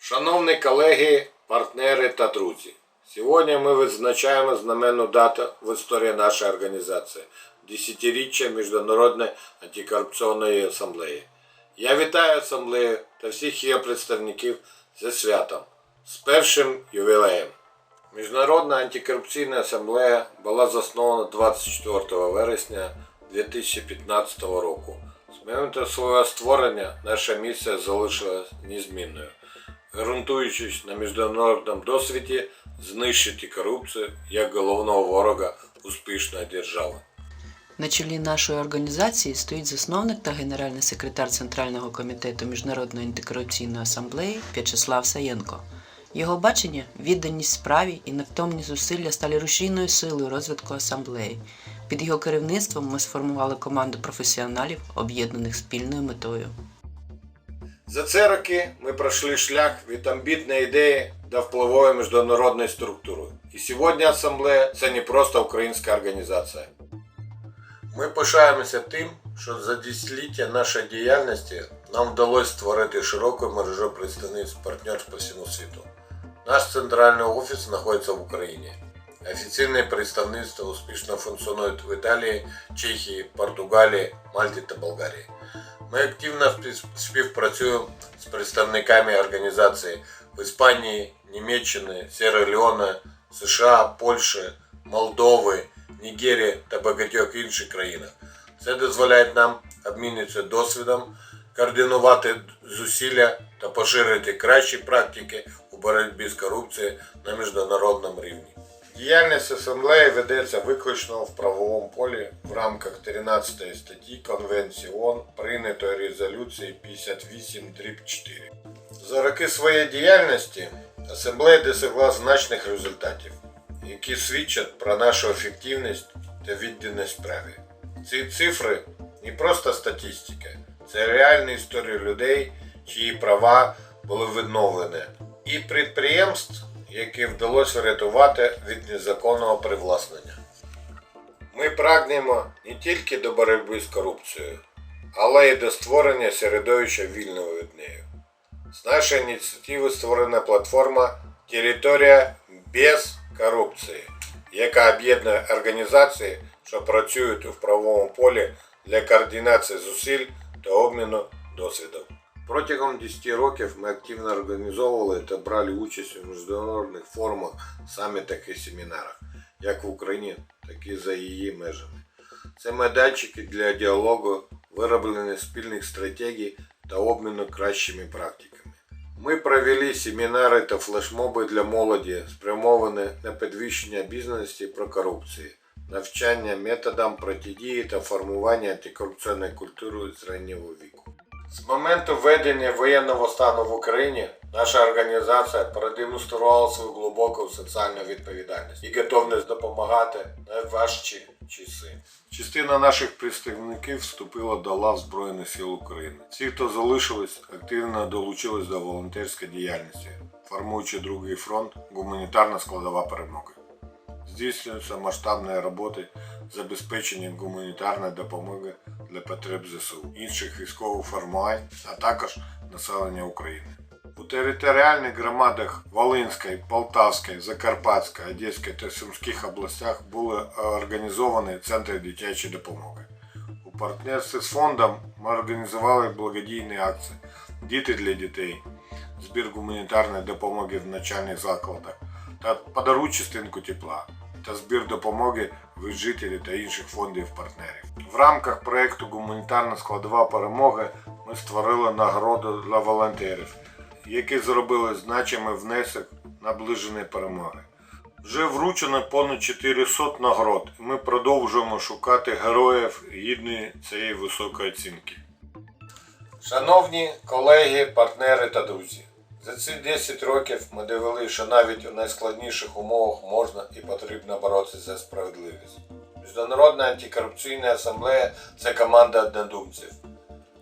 Шановні колеги, партнери та друзі, сьогодні ми відзначаємо знаменну дату в історії нашої організації – десятиріччя Міжнародної антикорупційної асамблеї. Я вітаю асамблею та всіх її представників зі святом, з першим ювілеєм. Міжнародна антикорупційна асамблея була заснована 24 вересня 2015 року. З моменту свого створення наша місія залишилась незмінною, ґрунтуючись на міжнародному досвіді знищити корупцію як головного ворога успішної держави. На чолі нашої організації стоїть засновник та генеральний секретар Центрального комітету Міжнародної антикорупційної асамблеї В'ячеслав Саєнко. Його бачення, відданість справі і невтомні зусилля стали рушійною силою розвитку асамблеї. Під його керівництвом ми сформували команду професіоналів, об'єднаних спільною метою. За ці роки ми пройшли шлях від амбітної ідеї до впливової міжнародної структури. І сьогодні асамблея це не просто українська організація. Ми пишаємося тим, що за десятиліття нашої діяльності нам вдалося створити широку мережу представництв партнерств по всьому світу. Наш центральний офіс знаходиться в Україні. Офіційне представництво успішно функціонує в Італії, Чехії, Португалії, Мальті та Болгарії. Ми активно спів- співпрацюємо з представниками організації в Іспанії, Німеччини, Сєра-Леоне, США, Польщі, Молдови, Нігерії та багатьох інших країнах. Це дозволяє нам обмінюватися досвідом, координувати зусилля та поширити кращі практики у боротьбі з корупцією на міжнародному рівні. Діяльність асамблеї ведеться виключно в правовому полі в рамках 13 статті Конвенції ООН прийнятої резолюції 58-4. За роки своєї діяльності асамблея досягла значних результатів, які свідчать про нашу ефективність та відданість справі. Ці цифри не просто статистика, це реальні історії людей, чиї права були відновлені, і підприємств, які вдалося врятувати від незаконного привласнення. Ми прагнемо не тільки до боротьби з корупцією, але й до створення середовища вільного від неї. З нашої ініціативи створена платформа Територія без корупції, яка об'єднує організації, що працюють у правовому полі для координації зусиль та обміну досвідом. Протягом 10 років ми активно організовували та брали участь у міжнародних форумах, самітах і семінарах, як в Україні, так і за її межами. Це майданчики для діалогу, вироблення спільних стратегій та обміну кращими практиками. Ми провели семінари та флешмоби для молоді, спрямовані на підвищення бізнесу про корупцію, навчання методам протидії та формування антикорупційної культури з раннього віку. З моменту введення воєнного стану в Україні наша організація продемонструвала свою глибоку соціальну відповідальність і готовність допомагати найважчі часи. Частина наших представників вступила до лав Збройних сил України. Ті, хто залишились, активно долучились до волонтерської діяльності, формуючи другий фронт гуманітарна складова перемоги. Здійснюються масштабні роботи з забезпеченням гуманітарної допомоги для потреб ЗСУ, інших військових формувань, а також населення України. У територіальних громадах Волинської, Полтавської, Закарпатської, Одеської та Сумських областях були організовані центри дитячої допомоги. У партнерстві з фондом ми організували благодійні акції Діти для дітей, збір гуманітарної допомоги в навчальних закладах та подаруй частинку тепла та збір допомоги від жителів та інших фондів партнерів. В рамках проєкту Гуманітарна складова перемоги ми створили нагороду для волонтерів, які зробили значимий внесок наближеної перемоги. Вже вручено понад 400 нагород, ми продовжуємо шукати героїв гідної цієї високої оцінки. Шановні колеги, партнери та друзі, за ці 10 років ми довели, що навіть у найскладніших умовах можна і потрібно боротися за справедливість. Міжнародна антикорупційна асамблея це команда однодумців,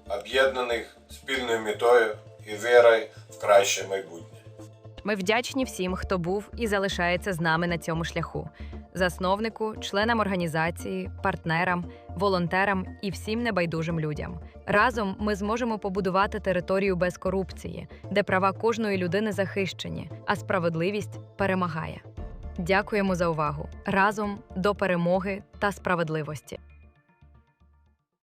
об'єднаних спільною метою і вірою в краще майбутнє. Ми вдячні всім, хто був і залишається з нами на цьому шляху. Засновнику, членам організації, партнерам, волонтерам і всім небайдужим людям. Разом ми зможемо побудувати територію без корупції, де права кожної людини захищені, а справедливість перемагає. Дякуємо за увагу разом до перемоги та справедливості.